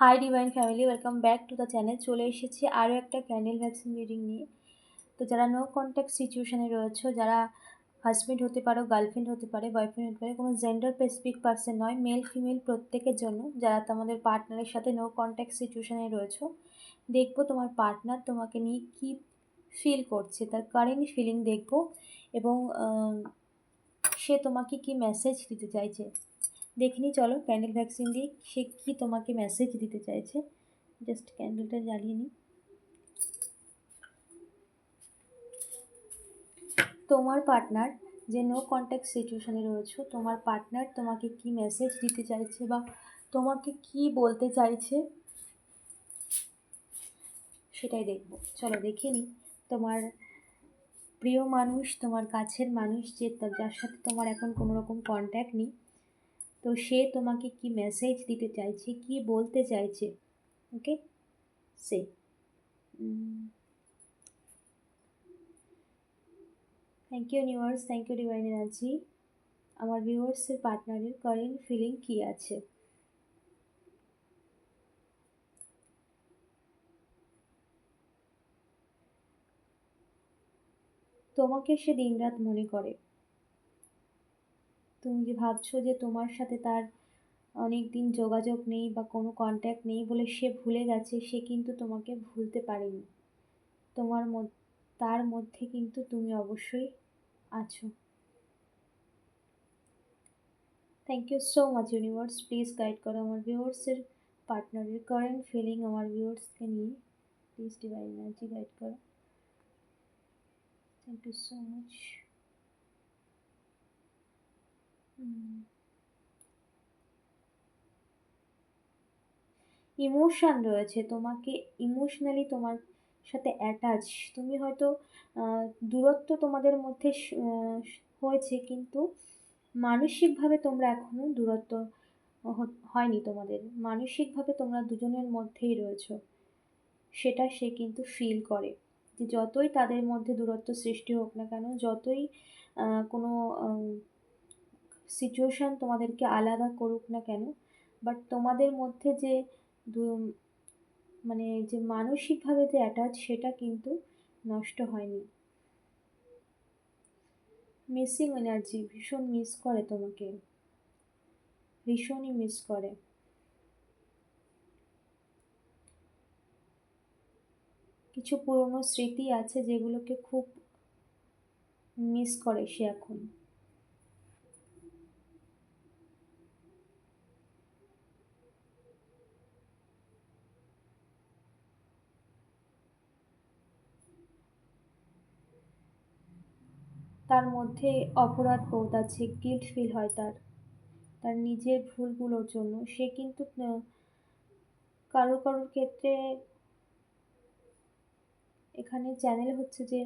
Hi divine family welcome back to the channel চলে এসেছি আরও একটা ক্যান্ডেল ভ্যাকসিন রিডিং নিয়ে। তো যারা নো কন্ট্যাক্ট সিচুয়েশানে রয়েছে, যারা হাজব্যান্ড হতে পারো গার্লফ্রেন্ড হতে পারে বয়ফ্রেন্ড হতে পারে, কোনো জেন্ডার স্পেসিফিক পার্সন নয় মেল ফিমেল প্রত্যেকের জন্য যারা তোমাদের পার্টনারের সাথে নো কন্ট্যাক্ট সিচুয়েশানে রয়েছে, দেখব তোমার পার্টনার তোমাকে নিয়ে কী ফিল করছে, তার কারেন্ট ফিলিং দেখব এবং সে তোমাকে কি মেসেজ দিতে চাইছে। দেখিনি, চলো ক্যান্ডেল ভ্যাকসিন দিয়ে সে কী তোমাকে মেসেজ দিতে চাইছে? জাস্ট ক্যান্ডেলটা জ্বালিয়ে নিই। তোমার পার্টনার যে নো কন্ট্যাক্ট সিচুয়েশানে রয়েছে, তোমার পার্টনার তোমাকে কি মেসেজ দিতে চাইছে বা তোমাকে কি বলতে চাইছে? সেটাই দেখব। চলো দেখে নিই। তোমার প্রিয় মানুষ, তোমার কাছের মানুষ যে যার সাথে তোমার এখন কোনো রকম কন্ট্যাক্ট নেই তো সে তোমাকে কি মেসেজ দিতে চাইছে, কি বলতে চাইছে? Okay say thank you universe thank you divine energy আমার ভিউয়ার্সের পার্টনারের কারেন্ট ফিলিং কী আছে? তোমাকে সে দিনরাত মনে করে। তুমি যে ভাবছ যে তোমার সাথে তার অনেক দিন যোগাযোগ নেই বা কোনো কন্ট্যাক্ট নেই বলে সে ভুলে গেছে, সে কিন্তু তোমাকে ভুলতে পারেনি। তোমার তার মধ্যে কিন্তু তুমি অবশ্যই আছো। Thank you so much universe please guide করো আমার ভিউয়ার্সের পার্টনারের কারেন্ট ফিলিং আমার ভিউয়ার্সকে নিয়ে। প্লিজ ডিভাইন এনার্জি গাইড করো। Thank you so much emotion রয়েছে, তোমাকে ইমোশনালি তোমার সাথে অ্যাটাচ তুমি হয়তো দূরত্ব তোমাদের মধ্যে হয়েছে কিন্তু মানসিকভাবে তোমরা এখনও দূরত্ব হয়নি তোমাদের। মানসিকভাবে তোমরা দুজনের মধ্যেই রয়েছ, সেটা সে কিন্তু ফিল করে। যে যতই তাদের মধ্যে দূরত্ব সৃষ্টি হোক না কেন, যতই কোনো সিচুয়েশান তোমাদেরকে আলাদা করুক না কেন বাট তোমাদের মধ্যে যে মানে যে মানসিকভাবে যে অ্যাটাচ সেটা কিন্তু নষ্ট হয়নি। মিসিং এনার্জি ভীষণ মিস করে তোমাকে। ভীষণই মিস করে। কিছু পুরনো স্মৃতি আছে যেগুলোকে খুব মিস করে সে এখন। তার মধ্যে অপরাধ বোধ আছে গিল্ট ফিল হয় তার। তার নিজের ভুলগুলোর জন্য। সে কিন্তু কারও কারোর ক্ষেত্রে এখানে চ্যানেল হচ্ছে যে,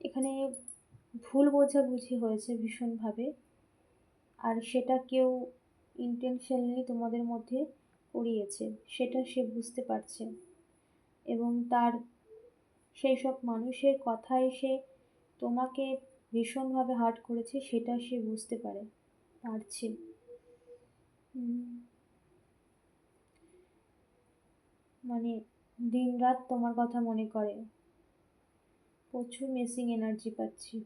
এখানে ভুল বোঝাবুঝি হয়েছে ভীষণভাবে। আর সেটা কেউ ইন্টেনশনালি তোমাদের মধ্যে করিয়েছে। সেটা সে বুঝতে পারছে। এবং তার সেই সব মানুষের কথা এসে তোমাকে ভীষণভাবে হার্ট করেছে, সেটা সে বুঝতে পারে, পারছে। মানে দিন রাত তোমার কথা মনে করে। প্রচুর মিসিং এনার্জি পাচ্ছি।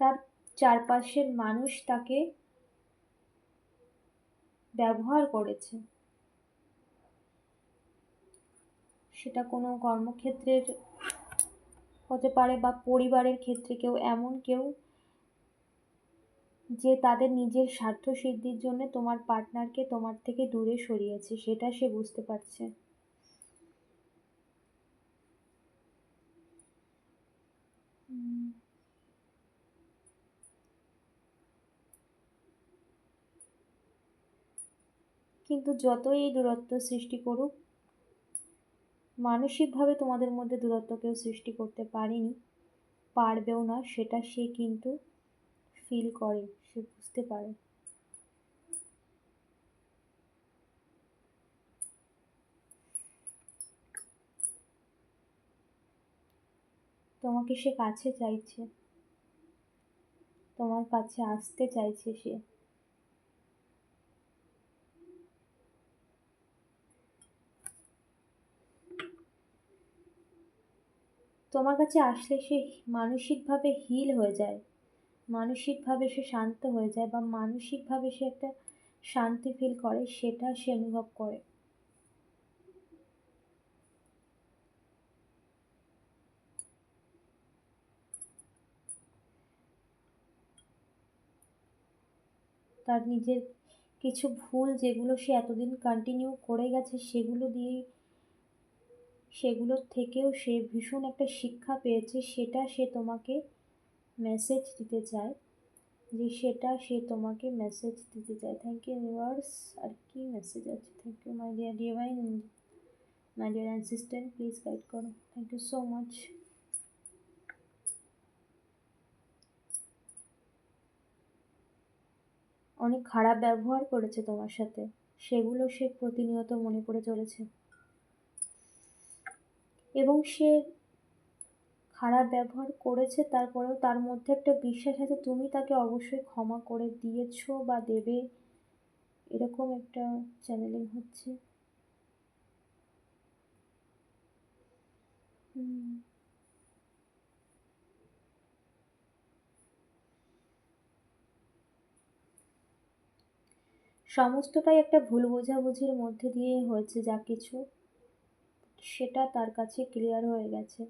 তার চারপাশের মানুষ তাকে ব্যবহার করেছে। সেটা কোনো কর্মক্ষেত্রের হতে পারে বা পরিবারের ক্ষেত্রে কেউ, এমন কেউ যে তাদের নিজের স্বার্থ সিদ্ধির জন্য তোমার পার্টনারকে তোমার থেকে দূরে সরিয়েছে, সেটা সে বুঝতে পারছে। কিন্তু যতই এই দূরত্ব সৃষ্টি করুক, মানসিকভাবে তোমাদের মধ্যে দূরত্ব কেউ সৃষ্টি করতে পারেনি, পারবেও না, সেটা সে কিন্তু ফিল করে, সে বুঝতে পারে। তোমাকে সে কাছে চাইছে, তোমার কাছে আসতে চাইছে সে। তোমার কাছে আসলে সে মানসিকভাবে হিল হয়ে যায়। মানসিকভাবে সে শান্ত হয়ে যায় বা মানসিকভাবে সে একটা শান্তি ফিল করে, সেটা সে অনুভব করে। তার নিজের কিছু ভুল যেগুলো সে এতদিন কন্টিনিউ করে গেছে, সেগুলো দিয়েই সেগুলোর থেকেও সে ভীষণ একটা শিক্ষা পেয়েছে, সেটা সে তোমাকে মেসেজ দিতে চায়। যে সেটা সে তোমাকে মেসেজ দিতে চায়। থ্যাংক ইউ ইউনিভার্স আর কি মেসেজ আছে? Thank you my dear divine my dear assistant please guide করো। থ্যাংক ইউ সো মাচ অনেক খারাপ ব্যবহার করেছে তোমার সাথে। সেগুলো সে প্রতিনিয়ত মনে পড়ে চলেছে। এবং সে খারাপ ব্যবহার করেছে, তারপরেও তার মধ্যে একটা বিশ্বাস আছে, তুমি তাকে অবশ্যই ক্ষমা করে দিয়েছ বা দেবে, এরকম একটা চ্যানেলিং হচ্ছে। সমস্তটাই একটা ভুল বোঝাবুঝির মধ্যে দিয়ে হয়েছে যা কিছু। সেটা তার কাছে ক্লিয়ার হয়ে গেছে।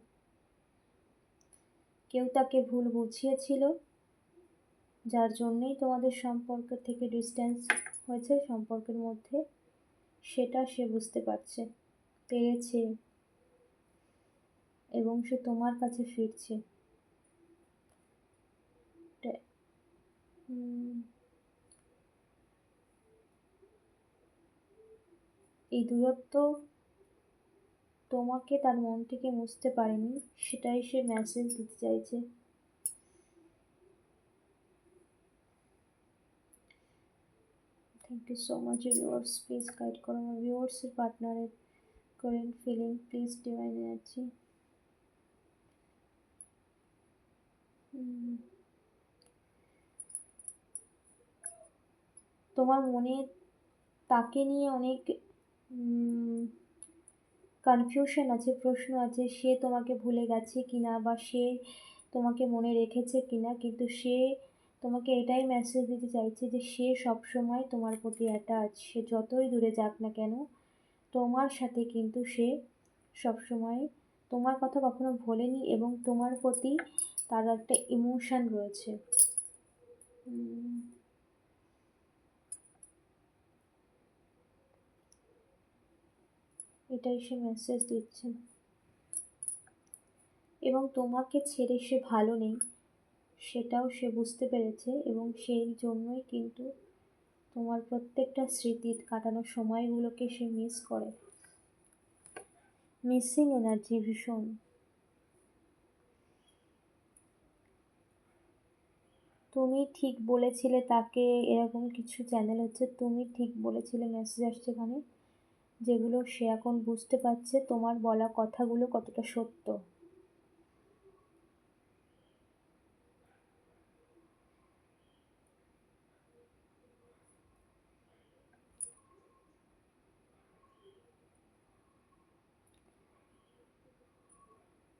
কেউ তাকে ভুল বুঝিয়েছিল, যার জন্যেই তোমাদের সম্পর্ক থেকে ডিস্ট্যান্স হয়েছে, সম্পর্কের মধ্যে, সেটা সে বুঝতে পারছে, পেরেছে এবং সে তোমার কাছে ফিরছে। এই দূরত্ব তোমাকে তার মন থেকে মুছতে পারেনি, সেটাই সে মেসেজ দিতে চাইছে। Thank you so much viewers please guide করো আমার ভিউয়ার্সের পার্টনারের current feeling please divine energy তোমার মনে তাকে নিয়ে অনেক কনফিউশন আছে, প্রশ্ন আছে, সে তোমাকে ভুলে গেছে কি না বা সে তোমাকে মনে রেখেছে কি না কিন্তু সে তোমাকে এটাই মেসেজ দিতে চাইছে যে সে সবসময় তোমার প্রতি অ্যাটাচ সে যতই দূরে যাক না কেন, তোমার সাথে কিন্তু সে সবসময় তোমার কথা কখনো ভোলেনি এবং তোমার প্রতি তার একটা ইমোশান রয়েছে। এটাই সে মেসেজ দিচ্ছেন এবং তোমাকে ছেড়ে সে ভালো নেই, সেটাও সে বুঝতে পেরেছে এবং সেই জন্যই কিন্তু তোমার প্রত্যেকটা স্মৃতির কাটানোর সময়গুলোকে সে মিস করে। মিসিং এনার্জি ভীষণ। তুমি ঠিক বলেছিলে তাকে, এরকম কিছু চ্যানেল হচ্ছে, তুমি ঠিক বলেছিলে মেসেজ আসছে এখানে যেগুলো সে এখন বুঝতে পারছে তোমার বলা কথাগুলো কতটা সত্য।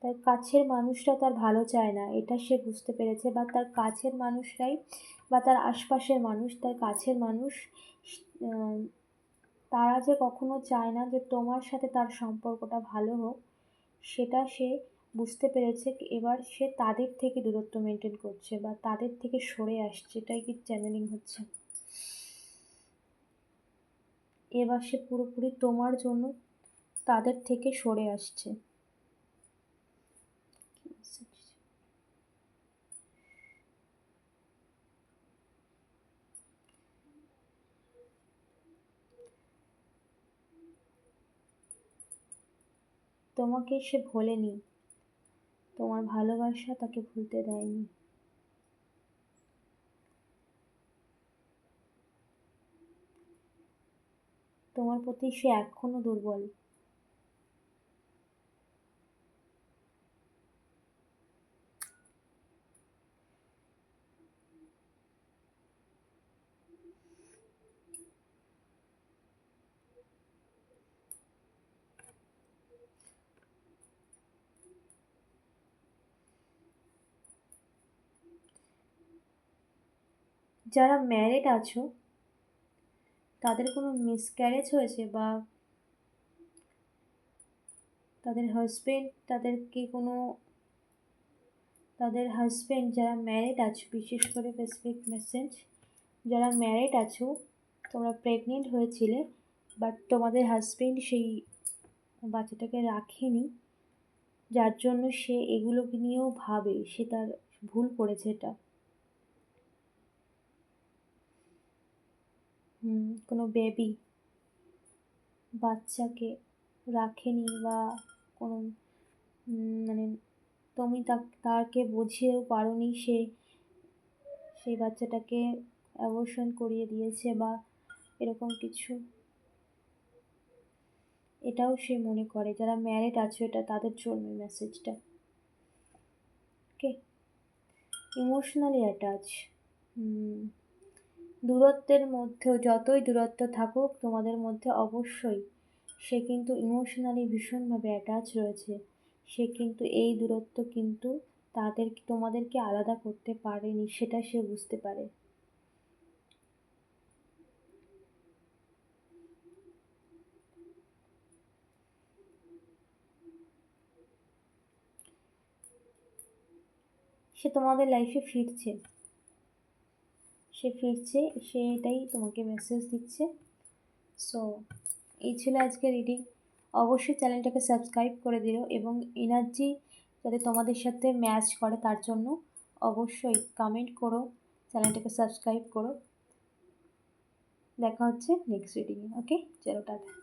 তার কাছের মানুষরা তার ভালো চায় না, এটা সে বুঝতে পেরেছে। বা তার কাছের মানুষরাই বা তার আশপাশের মানুষ, তার কাছের মানুষ তারা যে কখনো চায় না যে তোমার সাথে তার সম্পর্কটা ভালো হোক, সেটা সে বুঝতে পেরেছে এবার সে তাদের থেকে দূরত্ব মেনটেন করছে বা তাদের থেকে সরে আসছে, এটাই কি চ্যানেলিং হচ্ছে। এবার সে পুরোপুরি তোমার জন্য তাদের থেকে সরে আসছে। তোমাকে সে ভোলেনি। তোমার ভালোবাসা তাকে ভুলতে দেয়নি। তোমার প্রতি সে এখনও দুর্বল। যারা ম্যারিড আছো, তাদের কোনো মিসক্যারেজ হয়েছে বা তাদের হাজব্যান্ড তাদেরকে কোনো, তাদের হাজব্যান্ড যারা ম্যারিড আছো, বিশেষ করে স্পেসিফিক মেসেজ যারা ম্যারিড আছো, তোমরা প্রেগনেন্ট হয়েছিলে বাট তোমাদের হাজব্যান্ড সেই বাচ্চাটাকে রাখেনি, যার জন্য সে এগুলোকে নিয়েও ভাবে, সে তার ভুল করেছে এটা। কোনো বেবি বাচ্চাকে রাখেনি বা কোনো মানে তুমি তাকে বুঝিয়েও পারোনি সে, সেই বাচ্চাটাকে অ্যাবর্শন করিয়ে দিয়েছে বা এরকম কিছু। এটাও সে মনে করে, যারা ম্যারিড আছে এটা তাদের জন্য মেসেজটা ওকে ইমোশনালি অ্যাটাচ দূরত্বের মধ্যেও, যতই দূরত্ব থাকুক, তোমাদের মধ্যে অবশ্যই সে কিন্তু ইমোশনালি ভীষণভাবে অ্যাটাচ রয়েছে। সে কিন্তু এই দূরত্ব কিন্তু তাদের, তোমাদেরকে আলাদা করতে পারেনি, সেটা সে বুঝতে পারে। সে তোমাদের লাইফে ফিরছে। সে ফিরছে, সে এটাই তোমাকে মেসেজ দিচ্ছে। সো এই ছিল আজকে রিডিং অবশ্যই চ্যানেলটাকে সাবস্ক্রাইব করে দিও এবং এনার্জি যাতে তোমাদের সাথে ম্যাচ করে তার জন্য অবশ্যই কমেন্ট করো চ্যানেলটাকে সাবস্ক্রাইব করো। দেখা হচ্ছে নেক্সট রিডিংয়ে ওকে চলো টাটা